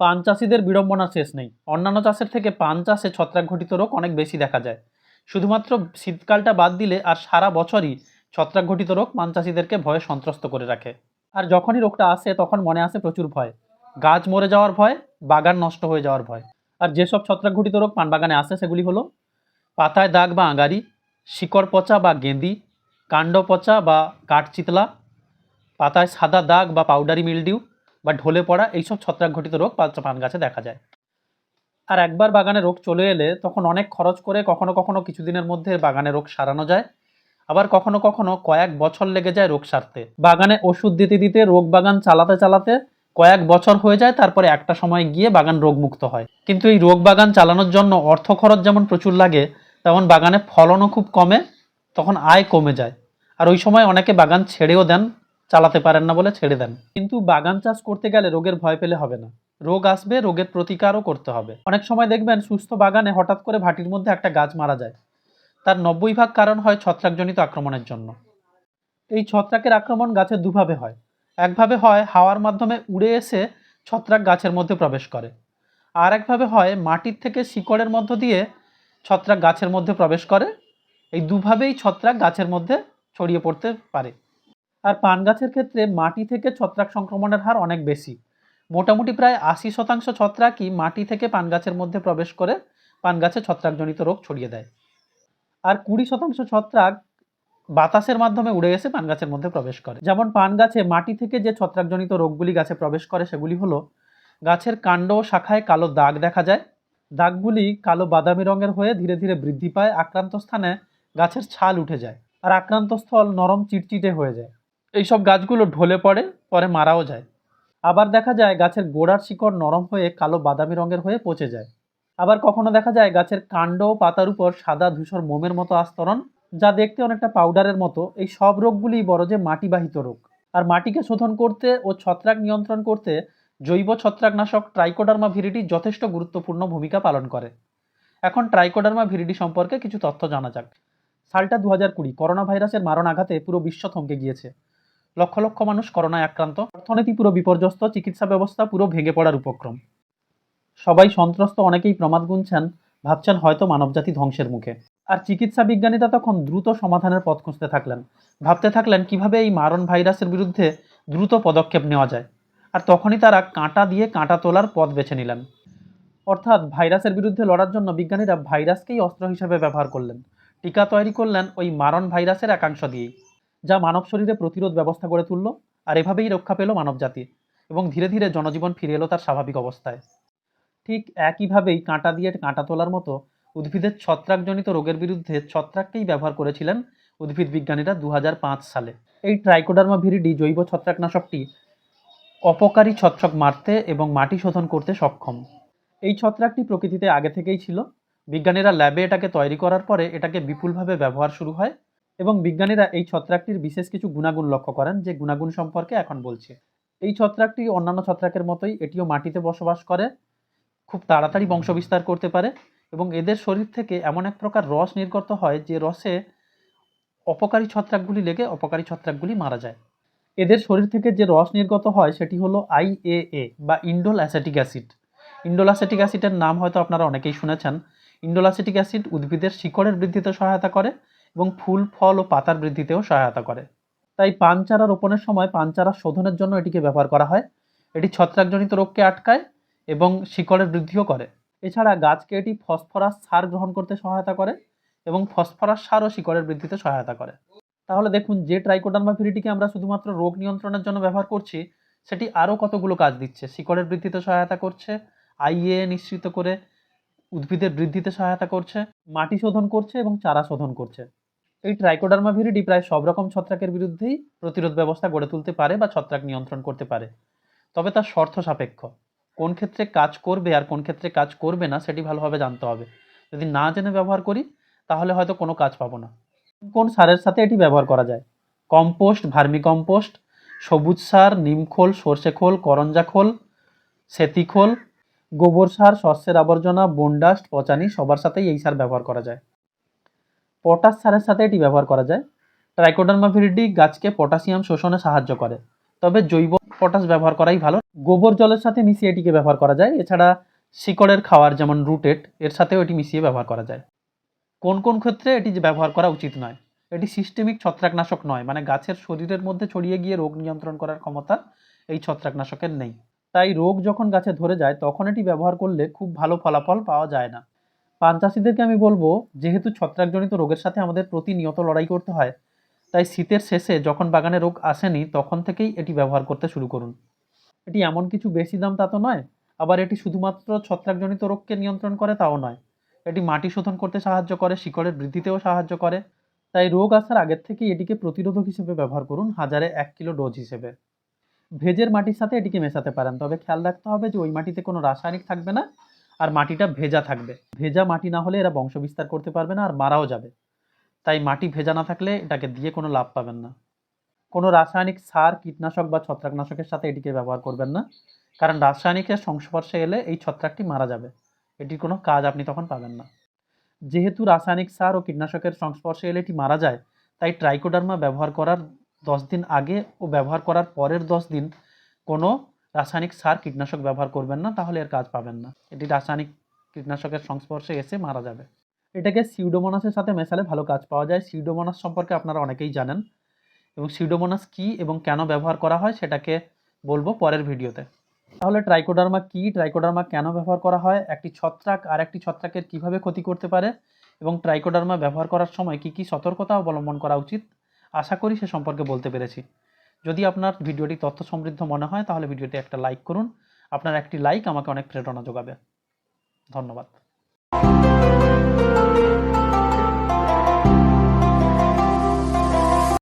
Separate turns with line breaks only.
পান চাষিদের বিড়ম্বনার শেষ নেই। অন্যান্য চাষের থেকে পান চাষে ছত্রাক ঘটিত রোগ অনেক বেশি দেখা যায়। শুধুমাত্র শীতকালটা বাদ দিলে আর সারা বছরই ছত্রাক ঘটিত রোগ পান চাষিদেরকে ভয়ে সন্ত্রস্ত করে রাখে। আর যখনই রোগটা আসে, তখন মনে আসে প্রচুর ভয়। গাছ মরে যাওয়ার ভয়, বাগান নষ্ট হয়ে যাওয়ার ভয়। আর যেসব ছত্রাক ঘটিত রোগ পান বাগানে আসে, সেগুলি হলো পাতায় দাগ বা আগারি শিকড় পচা বা গেঁদি, কাণ্ড পচা বা কাঠচিতলা, পাতায় সাদা দাগ বা পাউডারি মিলডিউ বা ঢলে পড়া এইসব ছত্রাক ঘটিত রোগ পান গাছে দেখা যায়। আর একবার বাগানে রোগ চলে এলে তখন অনেক খরচ করে কখনো কখনো কিছুদিনের মধ্যে বাগানে রোগ সারানো যায়। আবার কখনো কখনো কয়েক বছর লেগে যায় রোগ সারতে। বাগানে ওষুধ দিতে দিতে রোগ বাগান চালাতে চালাতে কয়েক বছর হয়ে যায়, তারপরে একটা সময় গিয়ে বাগান রোগমুক্ত হয়। কিন্তু এই রোগ বাগান চালানোর জন্য অর্থ খরচ যেমন প্রচুর লাগে, তেমন বাগানে ফলনও খুব কমে, তখন আয় কমে যায়। আর ওই সময় অনেকে বাগান ছেড়েও দেন চালাতে পারেন না বলে ছেড়ে দেন। কিন্তু বাগান চাষ করতে গেলে রোগের ভয় পেলে হবে না। রোগ আসবে, রোগের প্রতিকারও করতে হবে। অনেক সময় দেখবেন সুস্থ বাগানে হঠাৎ করে ভাটির মধ্যে একটা গাছ মারা যায়। তার নব্বই ভাগ কারণ হয় ছত্রাকজনিত আক্রমণের জন্য। এই ছত্রাকের আক্রমণ গাছের দুভাবে হয়। একভাবে হয় হাওয়ার মাধ্যমে উড়ে এসে ছত্রাক গাছের মধ্যে প্রবেশ করে। আর একভাবে হয় মাটির থেকে শিকড়ের মধ্য দিয়ে ছত্রাক গাছের মধ্যে প্রবেশ করে। এই দুভাবেই ছত্রাক গাছের মধ্যে ছড়িয়ে পড়তে পারে। আর পান গাছের ক্ষেত্রে মাটি থেকে ছত্রাক সংক্রমণের হার অনেক বেশি। মোটামুটি প্রায় আশি শতাংশ ছত্রাকই মাটি থেকে পান গাছের মধ্যে প্রবেশ করে পান গাছে ছত্রাকজনিত রোগ ছড়িয়ে দেয়। আর কুড়ি শতাংশ ছত্রাক বাতাসের মাধ্যমে উড়ে এসে পান গাছের মধ্যে প্রবেশ করে। যেমন পান গাছে মাটি থেকে যে ছত্রাকজনিত রোগগুলি গাছে প্রবেশ করে সেগুলি হলো, গাছের কাণ্ড ও শাখায় কালো দাগ দেখা যায়। দাগগুলি কালো বাদামি রঙের হয়ে ধীরে ধীরে বৃদ্ধি পায়। আক্রান্ত স্থানে গাছের ছাল উঠে যায়। আর আক্রান্ত স্থল নরম চিটচিটে হয়ে যায়। এইসব গাছগুলো ঢলে পড়ে, পরে মারাও যায়। আবার দেখা যায় গাছের গোড়ার শিকড় নরম হয়ে কালো বাদামি রঙের হয়ে পচে যায়। আবার কখনো দেখা যায় গাছের কাণ্ড ও পাতার উপর সাদা ধূসর মোমের মতো আস্তরণ, যা দেখতে অনেকটা পাউডারের মতো। এই সব রোগগুলি বড় যে মাটিবাহিত রোগ। আর মাটিকে শোধন করতে ও ছত্রাক নিয়ন্ত্রণ করতে জৈব ছত্রাকনাশক ট্রাইকোডার্মা ভিরিডি যথেষ্ট গুরুত্বপূর্ণ ভূমিকা পালন করে। এখন ট্রাইকোডার্মা ভিরিডি সম্পর্কে কিছু তথ্য জানা যাক। সালটা দু হাজার কুড়ি, করোনা ভাইরাসের মারণ আঘাতে পুরো বিশ্ব থমকে গিয়েছে। লক্ষ লক্ষ মানুষ করোনায় আক্রান্ত। অর্থনীতি পুরো বিপর্যস্ত, চিকিৎসা ব্যবস্থা পুরো ভেঙে পড়ার উপক্রম। সবাই সন্ত্রস্ত, অনেকেই প্রমাদ গুনছেন, ভাবছেন হয়তো মানবজাতি ধ্বংসের মুখে। আর চিকিৎসা বিজ্ঞানীরা তখন দ্রুত সমাধানের পথ খুঁজতে থাকলেন। ভাবতে থাকলেন, কীভাবে এই মারণ ভাইরাসের বিরুদ্ধে দ্রুত পদক্ষেপ নেওয়া যায়। আর তখনই তারা কাঁটা দিয়ে কাঁটা তোলার পথ বেছে নিলেন। অর্থাৎ ভাইরাসের বিরুদ্ধে লড়ার জন্য বিজ্ঞানীরা ভাইরাসকেই অস্ত্র হিসেবে ব্যবহার করলেন। টিকা তৈরি করলেন ওই মারণ ভাইরাসের একাংশ দিয়েই। যা মানব শরীরে প্রতিরোধ ব্যবস্থা গড়ে তুলল আর এভাবেই রক্ষা পেল মানব মানবজাতি এবং ধীরে ধীরে জনজীবন ফিরে এলো তার স্বাভাবিক অবস্থায়। ঠিক একইভাবেই কাঁটা দিয়ে কাঁটা তোলার মতো উদ্ভিদের ছত্রাকজনিত রোগের বিরুদ্ধে ছত্রাককেই ব্যবহার করেছিলেন উদ্ভিদ বিজ্ঞানীরা দু হাজার পাঁচ সালে। এই ট্রাইকোডার্মা ভিরিডি জৈব ছত্রাকনাশকটি অপকারী ছত্রাক মারতে এবং মাটি শোধন করতে সক্ষম। এই ছত্রাকটি প্রকৃতিতে আগে থেকেই ছিল। বিজ্ঞানীরা ল্যাবে এটাকে তৈরি করার পরে এটাকে বিপুলভাবে ব্যবহার শুরু হয় এবং বিজ্ঞানীরা এই ছত্রাকটির বিশেষ কিছু গুণাগুণ লক্ষ্য করেন যে গুণাগুণ সম্পর্কে এখন বলছি। এই ছত্রাকটি অন্যান্য ছত্রাকের মতোই এটিও মাটিতে বসবাস করে, খুব তাড়াতাড়ি বংশবিস্তার করতে পারে এবং এদের শরীর থেকে এমন এক প্রকার রস নির্গত হয় যে রসে অপকারী ছত্রাকগুলি লেগে অপকারী ছত্রাকগুলি মারা যায়। এদের শরীর থেকে যে রস নির্গত হয় সেটি হলো আইএএ বা indole acetic acid. Indole acetic অ্যাসিডের নাম হয়তো আপনারা অনেকেই শুনেছেন। ইন্ডোল অ্যাসেটিক অ্যাসিড উদ্ভিদের শিকড়ের বৃদ্ধিতে সহায়তা করে এবং ফুল, ফল ও পাতার বৃদ্ধিতেও সহায়তা করে। তাই পান চারা রোপণের সময় পান চারা শোধনের জন্য এটিকে ব্যবহার করা হয়। এটি ছত্রাকজনিত রোগকে আটকায় এবং শিকড়ের বৃদ্ধিও করে। এছাড়া গাছকে এটি ফসফরাস সার গ্রহণ করতে সহায়তা করে এবং ফসফরাস সারও শিকড়ের বৃদ্ধিতে সহায়তা করে। তাহলে দেখুন, যে ট্রাইকোডার্মা ভিরিটিকে আমরা শুধুমাত্র রোগ নিয়ন্ত্রণের জন্য ব্যবহার করছি, সেটি আরও কতগুলো কাজ দিচ্ছে? শিকড়ের বৃদ্ধিতে সহায়তা করছে, আইএ নিশ্চিত করে উদ্ভিদের বৃদ্ধিতে সহায়তা করছে, মাটি শোধন করছে এবং চারা শোধন করছে। এই ট্রাইকোডার্মা ভিরিডি প্রায় সব রকম ছত্রাকের বিরুদ্ধেই প্রতিরোধ ব্যবস্থা গড়ে তুলতে পারে বা ছত্রাক নিয়ন্ত্রণ করতে পারে। তবে তার শর্ত সাপেক্ষ। কোন ক্ষেত্রে কাজ করবে আর কোন ক্ষেত্রে কাজ করবে না সেটি ভালোভাবে জানতে হবে। যদি না জেনে ব্যবহার করি, তাহলে হয়তো কোনো কাজ পাবো না। কোন সারের সাথে এটি ব্যবহার করা যায়? কম্পোস্ট ভার্মি কম্পোস্ট সবুজ সার নিমখোল সর্ষে খোল, করঞ্জা খোল, সেতি খোল, গোবর সার, শস্যের আবর্জনা বোনডাস্ট পচানি, সবার সাথেই এই সার ব্যবহার করা যায়। পটাশ সারের সাথে এটি ব্যবহার করা যায়। ট্রাইকোডার্মা ভিরিডি গাছকে পটাশিয়াম শোষণে সাহায্য করে। তবে জৈব পটাশ ব্যবহার করাই ভালো। গোবর জলের সাথে মিশিয়ে এটিকে ব্যবহার করা যায়। এছাড়া শিকড়ের খাওয়ার যেমন রুটেট, এর সাথেও এটি মিশিয়ে ব্যবহার করা যায়। কোন কোন ক্ষেত্রে এটি ব্যবহার করা উচিত নয়, এটি সিস্টেমিক ছত্রাকনাশক নয় মানে গাছের শরীরের মধ্যে ছড়িয়ে গিয়ে রোগ নিয়ন্ত্রণ করার ক্ষমতা এই ছত্রাকনাশকের নেই। তাই রোগ যখন গাছে ধরে যায়, তখন এটি ব্যবহার করলে খুব ভালো ফলাফল পাওয়া যায় না। পান চাষিদেরকে আমি বলব, যেহেতু ছত্রাকজনিত রোগের সাথে আমাদের প্রতিনিয়ত লড়াই করতে হয়, তাই শীতের শেষে যখন বাগানে রোগ আসেনি, তখন থেকেই এটি ব্যবহার করতে শুরু করুন। এটি এমন কিছু বেশি দাম তা তো নয়, আবার এটি শুধুমাত্র ছত্রাকজনিত রোগকে নিয়ন্ত্রণ করে তাও নয়। এটি মাটি শোধন করতে সাহায্য করে, শিকড়ের বৃদ্ধিতেও সাহায্য করে, তাই রোগ আসার আগের থেকেই এটিকে প্রতিরোধক হিসেবে ব্যবহার করুন হাজারে এক কিলো ডোজ হিসেবে। ভেজের মাটির সাথে এটিকে মেশাতে পারেন, তবে খেয়াল রাখতে হবে যে ওই মাটিতে কোনো রাসায়নিক থাকবে না আর মাটিটা ভেজা থাকবে। ভেজা মাটি না হলে এরা বংশবিস্তার করতে পারবে না আর মারাও যাবে। তাই মাটি ভেজা না থাকলে এটাকে দিয়ে কোনো লাভ পাবেন না। কোনো রাসায়নিক সার, কীটনাশক বা ছত্রাকনাশকের সাথে এটিকে ব্যবহার করবেন না। কারণ রাসায়নিকের সংস্পর্শে এলে এই ছত্রাকটি মারা যাবে। এটির কোনো কাজ আপনি তখন পাবেন না। যেহেতু রাসায়নিক সার ও কীটনাশকের সংস্পর্শে এলে এটি মারা যায়, তাই ট্রাইকোডার্মা ব্যবহার করার দশ দিন আগে ও ব্যবহার করার পরের দশ দিন কোনো রাসায়নিক সার কীটনাশক ব্যবহার করবেন না, তাহলে এর কাজ পাবেন না। এটি রাসায়নিক কীটনাশকের সংস্পর্শে এসে মারা যাবে। এটাকে সিউডোমোনাসের সাথে মেশালে ভালো কাজ পাওয়া যায়। সিউডোমোনাস সম্পর্কে আপনারা অনেকেই জানেন। এবং সিউডোমোনাস কী এবং কেন ব্যবহার করা হয় সেটাকে বলব পরের ভিডিওতে। তাহলে ট্রাইকোডার্মা কী ট্রাইকোডার্মা কেন ব্যবহার করা হয়, একটি ছত্রাক আর একটি ছত্রাকের কীভাবে ক্ষতি করতে পারে, এবং ট্রাইকোডার্মা ব্যবহার করার সময় কী কী সতর্কতা অবলম্বন করা উচিত, আশা করি সে সম্পর্কে বলতে পেরেছি। যদি আপনার ভিডিওটি তথ্য সমৃদ্ধ মনে হয়, তাহলে ভিডিওটি একটা লাইক করুন। আপনার একটি লাইক আমাকে অনেক প্রেরণা যোগাবে। ধন্যবাদ।